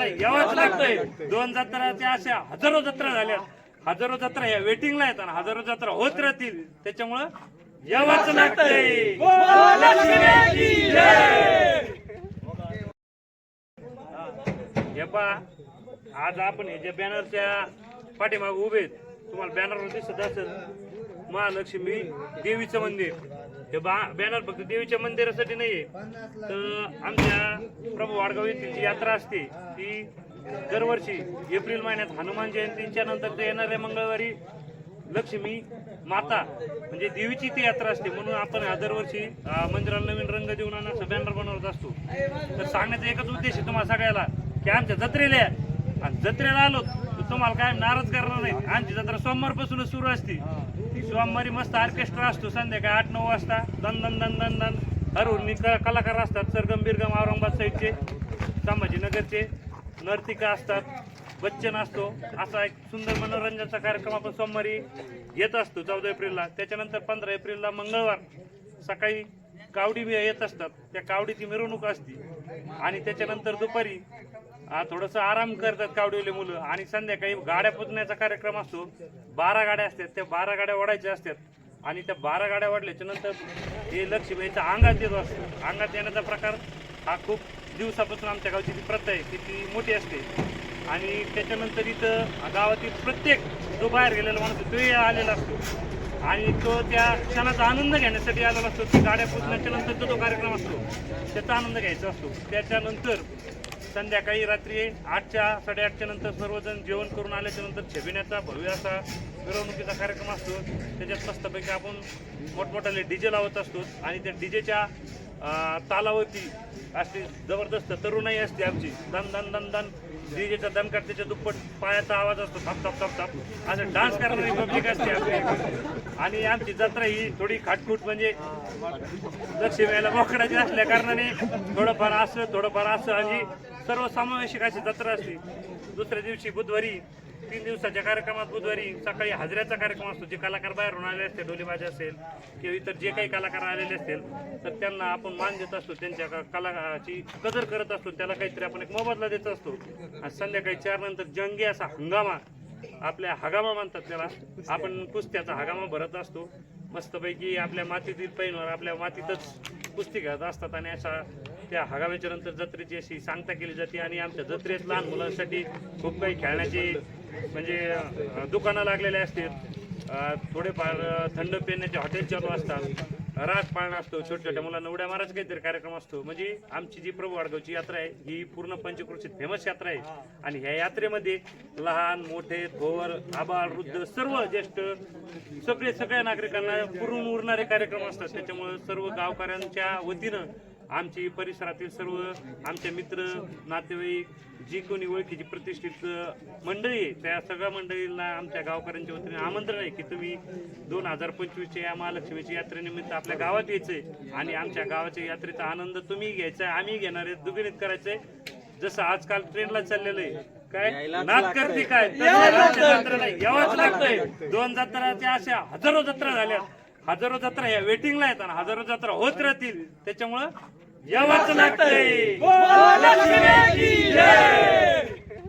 यावंच लागतंय. दोन जत्राच्या अशा हजारो जत्रा झाल्या हजारो जत्रा या वेटिंगला आहेत आणि हजारो जत्रा होत राहतील. त्याच्यामुळं यावंच लागतंय. हे पहा आज आपण हे जे बॅनरच्या पाठीमाग उभे आहेत, तुम्हाला बॅनरवर दिसत असेल महालक्ष्मी देवीचं मंदिर. हे बा बॅनर फक्त देवीच्या मंदिरासाठी नाहीये. तर आमच्या प्रभू वाडगाव येथील जी यात्रा असते ती दरवर्षी एप्रिल महिन्यात हनुमान जयंतीच्या नंतर ते येणाऱ्या मंगळवारी लक्ष्मी माता म्हणजे देवीची ती यात्रा असते. म्हणून आपण दरवर्षी मंदिराला नवीन रंग देऊन आणि असं बॅनर बनवत असतो. तर सांगण्याचा एकच उद्देश आहे तुम्हाला सगळ्याला की आमच्या जत्रेला या. आणि जत्रेला आलो तर तुम्हाला काय नाराज करणार नाही. आमची जत्रा सोमवारपासूनच सुरू असते. सोमवारी मस्त ऑर्केस्ट्रा असतो संध्याकाळी आठ नऊ वाजता. दन दन दन दन दन. हरवून कलाकार असतात सरगम बिरगम औरंगाबाद साईडचे संभाजीनगरचे नर्तिका असतात बच्चन असतो. असा एक सुंदर मनोरंजनाचा कार्यक्रम आपण सोमवारी येत असतो चौदा एप्रिलला. त्याच्यानंतर पंधरा एप्रिलला मंगळवार सकाळी कावडी बी येत असतात. त्या कावडीची मिरवणूक असते. आणि त्याच्यानंतर दुपारी थोडंसं आराम करतात कावडीवले मुलं. आणि संध्याकाळी गाड्या पुजण्याचा कार्यक्रम असतो. बारा गाड्या असतात. त्या बारा गाड्या ओढायच्या असतात. आणि त्या बारा गाड्या वाढल्याच्या नंतर हे लक्ष्मीच्या अंगात येत असतो. अंगात येण्याचा प्रकार हा खूप दिवसापासून आमच्या गावची जी प्रथा आहे ती ती मोठी असते. आणि त्याच्यानंतर इथं गावातील प्रत्येक जो बाहेर गेलेला माणूस तो तोही आलेला असतो. आणि तो त्या क्षणाचा आनंद घेण्यासाठी आलेला असतो. ती गाड्या पुजण्याच्या नंतर जो कार्यक्रम असतो त्याचा आनंद घ्यायचा असतो. त्याच्यानंतर संध्याकाळी रात्री आठच्या साडेआठच्या नंतर सर्वजण जेवण करून आल्याच्यानंतर छबिण्याचा भव्य असा मिरवणुकीचा कार्यक्रम असतो. त्याच्यात मस्तपैकी आपण मोठमोठाले डीजे लावत असतो आणि त्या डीजेच्या तालावरती अशी जबरदस्त तरुणाई असते आमची. दन दन दन दन डीजेचा दणकाट त्याच्या दुप्पट पायाचा आवाज असतो. थाप थाप थाप थाप. असं डान्स करणारी पब्लिक असते आपली. आणि आमची जत्रा ही थोडी खाटखूट म्हणजे लक्ष्मीला बोकडाची असल्या कारणाने थोडंफार असं थोडंफार असं आणि सर्वसमावेशक अशी जत्रा असते. दुसऱ्या दिवशी बुधवारी तीन दिवसाच्या कार्यक्रमात बुधवारी सकाळी हजऱ्याचा कार्यक्रम असतो. जे कलाकार बाहेरून आले असते डोलीबाजी असेल किंवा इतर जे काही कलाकार आलेले असतील तर त्यांना आपण मान देत असतो. त्यांच्या क- कलाची कदर करत असतो. त्याला काहीतरी आपण एक मोबदला देत असतो. आणि संध्याकाळी चार नंतर जंगी असा हंगामा आपल्या हगामा म्हणतात त्याला. आपण कुस्त्याचा हगामा भरत असतो. मस्तपैकी आपल्या मातीतील पैनवर आपल्या मातीतच कुस्ती घालत असतात आणि अशा त्या हगाव्याच्या नंतर जत्रेची अशी सांगता केली जाते आणि आमच्या जत्रेत लहान मुलांसाठी खूप काही खेळण्याची म्हणजे दुकानं लागलेले असतात थोडेफार थंड पिण्याचे हॉटेल चालू असतात. रास पाळणा असतो छोट्या छोट्या मुलांना उड्या मारायचा काहीतरी कार्यक्रम असतो. म्हणजे आमची जी प्रभू वाडगावची यात्रा आहे ही पूर्ण पंचक्रोशीत फेमस यात्रा आहे. आणि ह्या यात्रेमध्ये लहान मोठे थोर आबाळ वृद्ध सर्व ज्येष्ठ सगळे सगळ्या नागरिकांना पुरून उरणारे कार्यक्रम असतात. त्याच्यामुळे सर्व गावकऱ्यांच्या वतीनं आमची परिसरातील सर्व आमचे मित्र नातेवाईक जी कोणी ओळखीची प्रतिष्ठित मंडळी आहे त्या सगळ्या मंडळींना आमच्या गावकऱ्यांच्या वतीने आमंत्रण आहे की तुम्ही दोन हजार पंचवीसच्या या महालक्ष्मीच्या यात्रेनिमित्त आपल्या गावात यायचंय आणि आमच्या गावाच्या यात्रेचा आनंद तुम्ही घ्यायचा आम्ही घेणार आहे दुगिणीत करायचंय. जसं आजकाल ट्रेनला चाललेलं आहे काय? नाच करते काय? यावंच लागतंय. दोन जत्राच्या अशा हजारो जत्रा झाल्या हजारो जत्रा या वेटिंगला येतात आणि हजारो जत्रा होत राहतील त्याच्यामुळं यावाच लागतंय